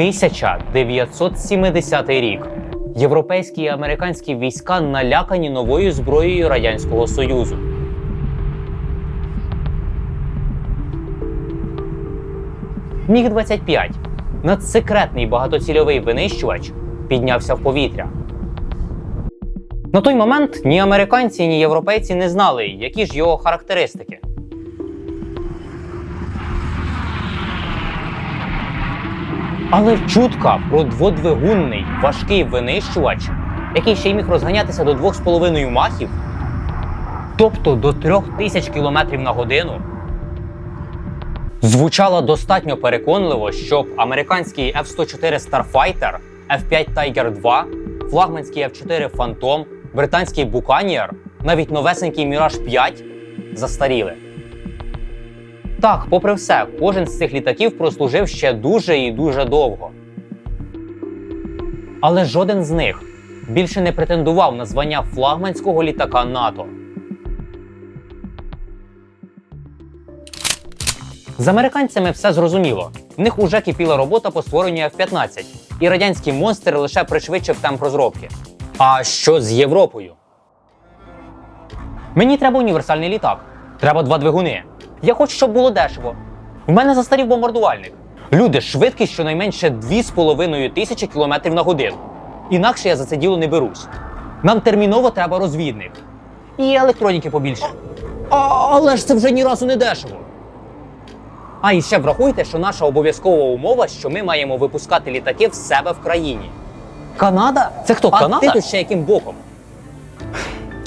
1970 рік. Європейські і американські війська налякані новою зброєю Радянського Союзу. Міг-25 надсекретний багатоцільовий винищувач піднявся в повітря. На той момент ні американці, ні європейці не знали, які ж його характеристики. Але чутка про дводвигунний важкий винищувач, який ще й міг розганятися до 2,5 махів, тобто до 3000 км на годину, звучала достатньо переконливо, щоб американський F-104 Starfighter, F-5 Tiger 2, флагманський F-4 Phantom, британський Buccaneer, навіть новесенький Mirage 5 застаріли. Так, попри все, кожен з цих літаків прослужив ще дуже і дуже довго. Але жоден з них більше не претендував на звання флагманського літака НАТО. З американцями все зрозуміло. В них уже кипіла робота по створенню F-15, і радянський монстр лише пришвидшив темп розробки. А що з Європою? Мені треба універсальний літак. Треба два двигуни. Я хочу, щоб було дешево. В мене застарів бомбардувальник. Люди, швидкість щонайменше 2,5 тисячі кілометрів на годину. Інакше я за це діло не берусь. Нам терміново треба розвідник. І електроніки побільше. А, але ж це вже ні разу не дешево. А і ще врахуйте, що наша обов'язкова умова, що ми маємо випускати літаки в себе в країні. Канада? Це хто? А Канада? ти тут ще яким боком?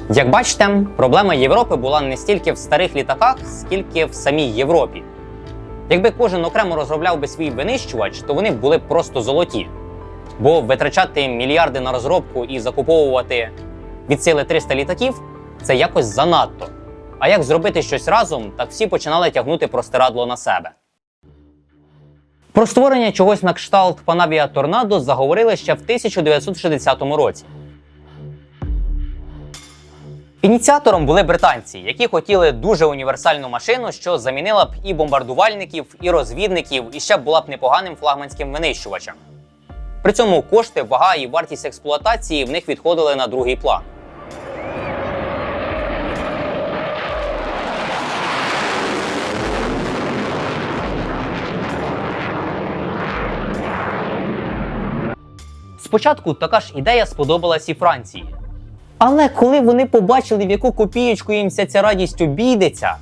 Як бачите, проблема Європи була не стільки в старих літаках, скільки в самій Європі. Якби кожен окремо розробляв би свій винищувач, то вони б були просто золоті. Бо витрачати мільярди на розробку і закуповувати від сили 300 літаків це якось занадто. А як зробити щось разом, так всі починали тягнути простирадло на себе. Про створення чогось на кшталт Панавія Торнадо заговорили ще в 1960 році. Ініціатором були британці, які хотіли дуже універсальну машину, що замінила б і бомбардувальників, і розвідників, і ще була б непоганим флагманським винищувачем. При цьому кошти, вага і вартість експлуатації в них відходили на другий план. Спочатку така ж ідея сподобалась і Франції. Але коли вони побачили, в яку копієчку їм вся ця радість обійдеться,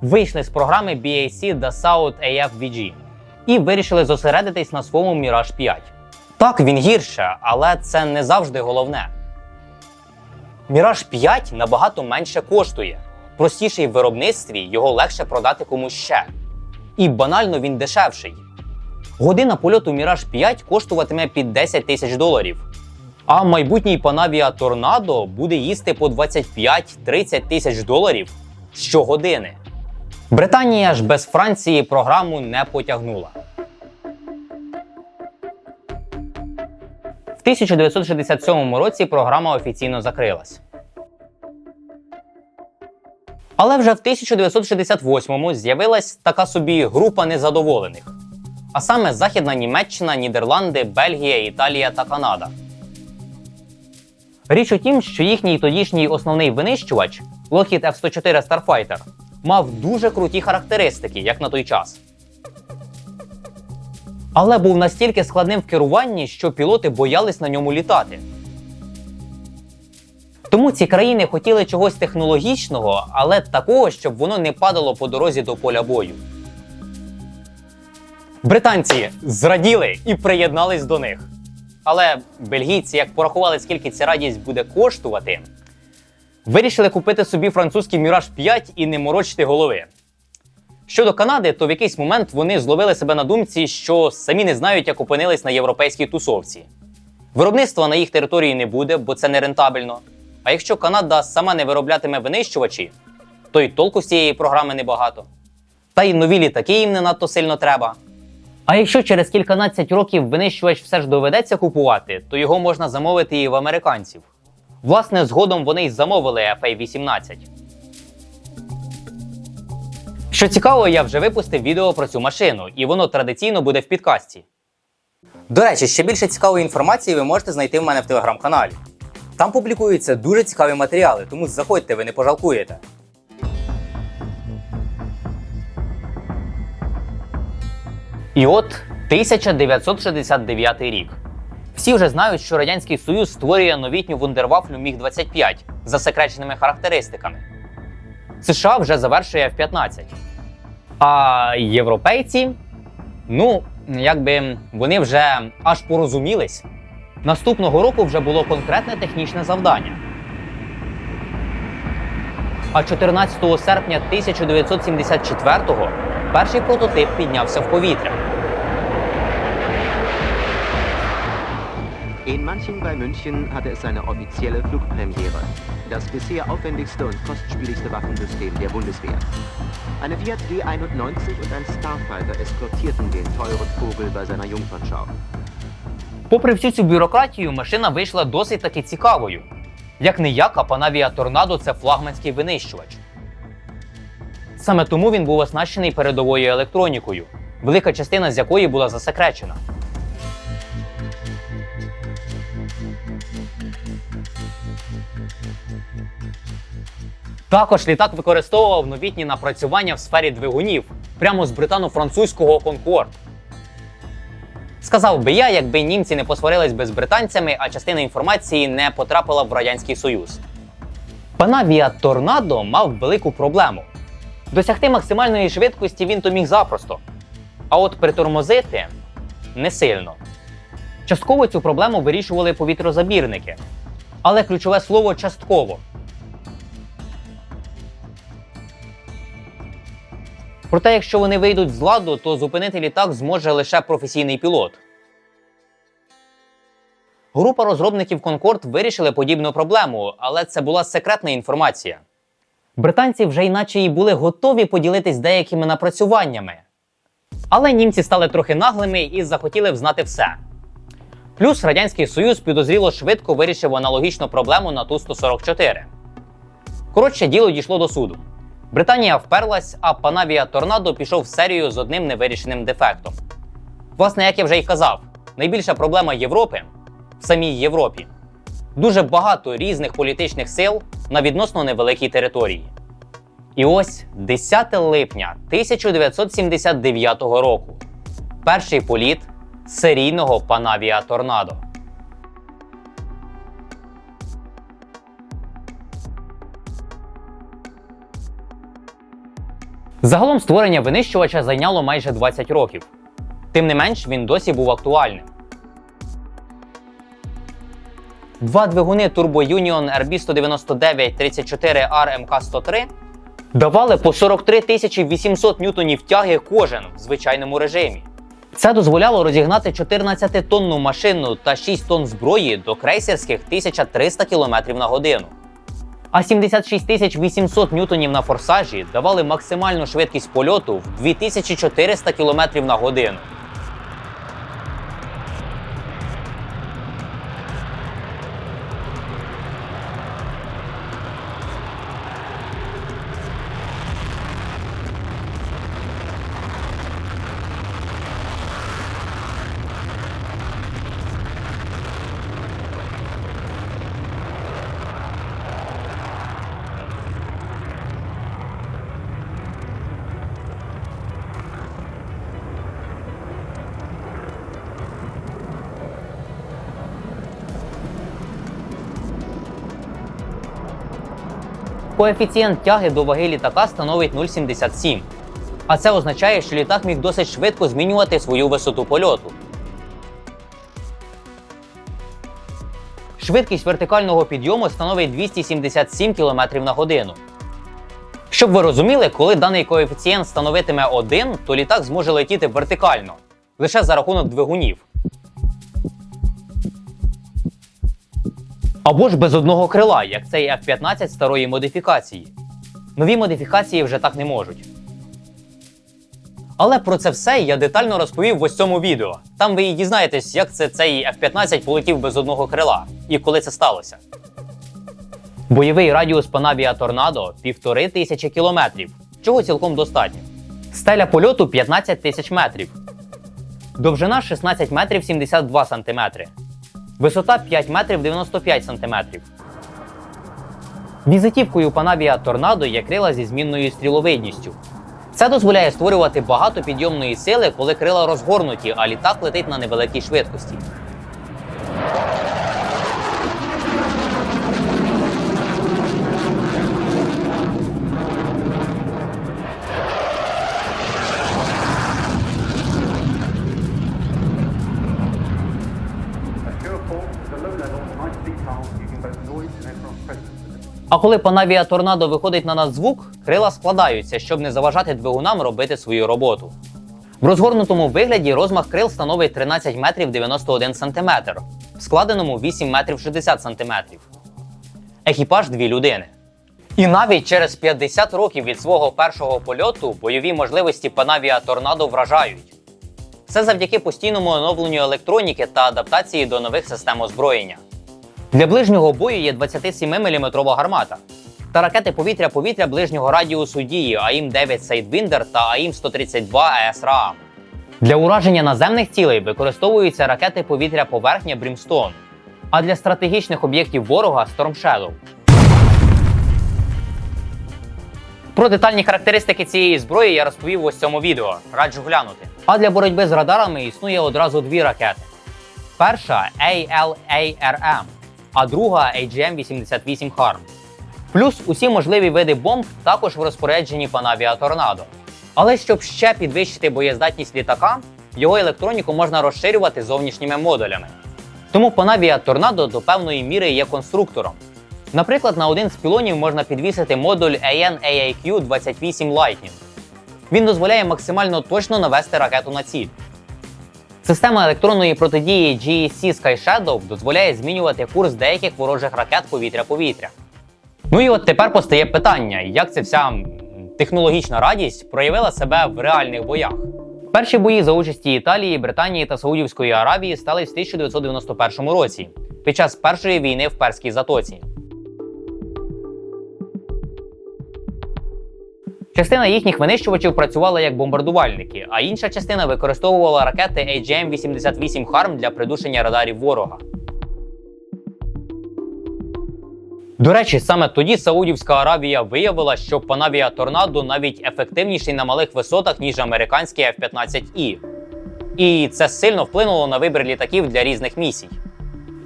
вийшли з програми BAC Dassault AFVG і вирішили зосередитись на своєму Mirage 5. Так, він гірше, але це не завжди головне. Mirage 5 набагато менше коштує. Простіший в виробництві його легше продати комусь ще. І банально він дешевший. Година польоту Mirage 5 коштуватиме під 10 тисяч доларів. А майбутній Panavia Tornado буде їсти по 25-30 тисяч доларів щогодини. Британія ж без Франції програму не потягнула. В 1967 році програма офіційно закрилась. Але вже в 1968-му з'явилась така собі група незадоволених. А саме Західна Німеччина, Нідерланди, Бельгія, Італія та Канада. Річ у тім, що їхній тодішній основний винищувач Lockheed F-104 Starfighter мав дуже круті характеристики, як на той час. Але був настільки складним в керуванні, що пілоти боялись на ньому літати. Тому ці країни хотіли чогось технологічного, але такого, щоб воно не падало по дорозі до поля бою. Британці зраділи і приєднались до них. Але бельгійці, як порахували, скільки ця радість буде коштувати, вирішили купити собі французький Mirage 5 і не морочити голови. Щодо Канади, то в якийсь момент вони зловили себе на думці, що самі не знають, як опинились на європейській тусовці. Виробництва на їх території не буде, бо це не рентабельно. А якщо Канада сама не вироблятиме винищувачі, то й толку з цієї програми небагато. Та й нові літаки їм не надто сильно треба. А якщо через кільканадцять років винищувач все ж доведеться купувати, то його можна замовити і в американців. Власне, згодом вони й замовили FA-18. Що цікаво, я вже випустив відео про цю машину, і воно традиційно буде в підкасті. До речі, ще більше цікавої інформації ви можете знайти в мене в телеграм-каналі. Там публікуються дуже цікаві матеріали, тому заходьте, ви не пожалкуєте. І от 1969 рік. Всі вже знають, що Радянський Союз створює новітню вундервафлю Міг-25 за секреченими характеристиками. США вже завершує F-15. А європейці, ну, якби вони вже аж порозумілись. Наступного року вже було конкретне технічне завдання. А 14 серпня 1974-го перший прототип піднявся в повітря. In Manching bei München hatte es seine offizielle Flugpremiere. Das bisher aufwendigste und kostspieligste Waffensystem der Bundeswehr. Eine Fiat G91 und ein Starfighter eskortierten den teuren Vogel bei seiner Jungfernschau. Попри всю цю бюрократію, машина вийшла досить таки цікавою. Як не як, а Panavia Торнадо це флагманський винищувач. Саме тому він був оснащений передовою електронікою, велика частина з якої була засекречена. Також літак використовував новітні напрацювання в сфері двигунів прямо з британо-французького Конкорд. Сказав би я, якби німці не посварились би з британцями, а частина інформації не потрапила в Радянський Союз. Панавія Торнадо мав велику проблему. Досягти максимальної швидкості він то міг запросто. А от притормозити не сильно. Частково цю проблему вирішували повітрозабірники. Але ключове слово частково. Проте, якщо вони вийдуть з ладу, то зупинити літак зможе лише професійний пілот. Група розробників Конкорд вирішили подібну проблему, але це була секретна інформація. Британці вже іначе і були готові поділитись деякими напрацюваннями. Але німці стали трохи наглими і захотіли взнати все. Плюс Радянський Союз підозріло швидко вирішив аналогічну проблему на Ту-144. Коротше, діло дійшло до суду. Британія вперлась, а Панавія Торнадо пішов в серію з одним невирішеним дефектом. Власне, як я вже й казав, найбільша проблема Європи в самій Європі. Дуже багато різних політичних сил на відносно невеликій території. І ось 10 липня 1979 року. Перший політ серійного Панавія Торнадо. Загалом створення винищувача зайняло майже 20 років. Тим не менш, він досі був актуальним. Два двигуни Turbo Union RB199 34 rmk 103 давали по 43 800 ньютонів тяги кожен в звичайному режимі. Це дозволяло розігнати 14-тонну машину та 6 тонн зброї до крейсерських 1300 км на годину. А 76 800 ньютонів на форсажі давали максимальну швидкість польоту в 2400 км на годину. Коефіцієнт тяги до ваги літака становить 0,77. А це означає, що літак міг досить швидко змінювати свою висоту польоту. Швидкість вертикального підйому становить 277 км на годину. Щоб ви розуміли, коли даний коефіцієнт становитиме 1, то літак зможе летіти вертикально лише за рахунок двигунів. Або ж без одного крила, як цей F-15 старої модифікації. Нові модифікації вже так не можуть. Але про це все я детально розповів в ось цьому відео. Там ви і дізнаєтесь, як це цей F-15 полетів без одного крила і коли це сталося. Бойовий радіус Панавія Торнадо півтори тисячі кілометрів, чого цілком достатньо. Стеля польоту 15 тисяч метрів. Довжина 16 метрів 72 сантиметри. Висота 5 метрів 95 сантиметрів. Візитівкою Панавія Торнадо є крила зі змінною стріловидністю. Це дозволяє створювати багато підйомної сили, коли крила розгорнуті, а літак летить на невеликій швидкості. А коли Панавія Торнадо виходить на надзвук, крила складаються, щоб не заважати двигунам робити свою роботу. В розгорнутому вигляді розмах крил становить 13 метрів 91 сантиметр, в складеному 8 метрів 60 сантиметрів. Екіпаж дві людини. І навіть через 50 років від свого першого польоту бойові можливості Панавія Торнадо вражають. Це завдяки постійному оновленню електроніки та адаптації до нових систем озброєння. Для ближнього бою є 27-мм гармата та ракети повітря-повітря ближнього радіусу дії АІМ-9 Sidewinder та АІМ-132 ЕСРА. Для ураження наземних цілей використовуються ракети повітря-поверхня Brimstone, а для стратегічних об'єктів ворога Storm. Про детальні характеристики цієї зброї я розповів в ось цьому відео. Раджу глянути. А для боротьби з радарами існує одразу дві ракети. Перша ALARM, а друга AGM-88 HARM. Плюс усі можливі види бомб також в розпорядженні Panavia Tornado. Але щоб ще підвищити боєздатність літака, його електроніку можна розширювати зовнішніми модулями. Тому Panavia Tornado до певної міри є конструктором. Наприклад, на один з пілонів можна підвісити модуль AN-AIQ-28 Lightning. Він дозволяє максимально точно навести ракету на ціль. Система електронної протидії GEC Sky Shadow дозволяє змінювати курс деяких ворожих ракет повітря-повітря. Ну і от тепер постає питання, як ця вся технологічна радість проявила себе в реальних боях. Перші бої за участі Італії, Британії та Саудівської Аравії стали в 1991 році під час першої війни в Перській затоці. Частина їхніх винищувачів працювала як бомбардувальники, а інша частина використовувала ракети AGM-88 HARM для придушення радарів ворога. До речі, саме тоді Саудівська Аравія виявила, що Панавія Торнадо навіть ефективніший на малих висотах, ніж американський F-15І. І це сильно вплинуло на вибір літаків для різних місій.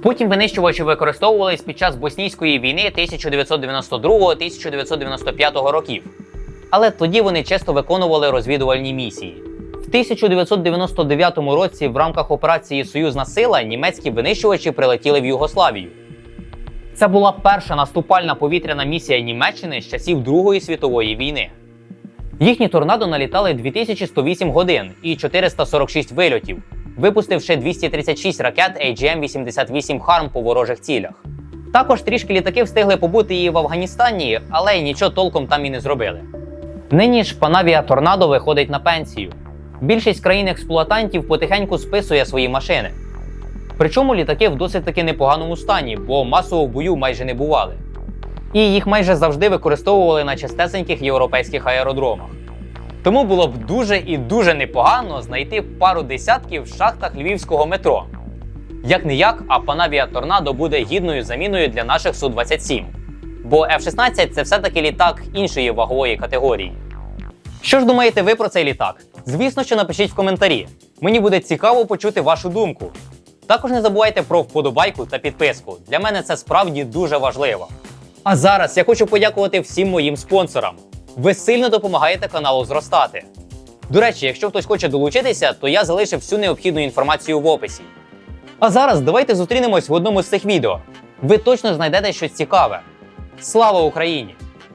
Потім винищувачі використовувались під час боснійської війни 1992-1995 років. Але тоді вони часто виконували розвідувальні місії. В 1999 році в рамках операції Союзна сила німецькі винищувачі прилетіли в Югославію. Це була перша наступальна повітряна місія Німеччини з часів Другої світової війни. Їхні торнадо налітали 2108 годин і 446 вильотів, випустивши 236 ракет AGM-88 HARM по ворожих цілях. Також трішки літаків встигли побути і в Афганістані, але нічого толком там і не зробили. Нині ж Панавія Торнадо виходить на пенсію. Більшість країн-експлуатантів потихеньку списує свої машини. Причому літаки в досить таки непоганому стані, бо масово в бою майже не бували. І їх майже завжди використовували на чистесеньких європейських аеродромах. Тому було б дуже і дуже непогано знайти пару десятків в шахтах львівського метро. Як не як, а Панавія Торнадо буде гідною заміною для наших Су-27. Бо F-16 це все-таки літак іншої вагової категорії. Що ж думаєте ви про цей літак? Звісно, що напишіть в коментарі. Мені буде цікаво почути вашу думку. Також не забувайте про вподобайку та підписку. Для мене це справді дуже важливо. А зараз я хочу подякувати всім моїм спонсорам. Ви сильно допомагаєте каналу зростати. До речі, якщо хтось хоче долучитися, то я залишив всю необхідну інформацію в описі. А зараз давайте зустрінемось в одному з цих відео. Ви точно знайдете щось цікаве. Слава Україні!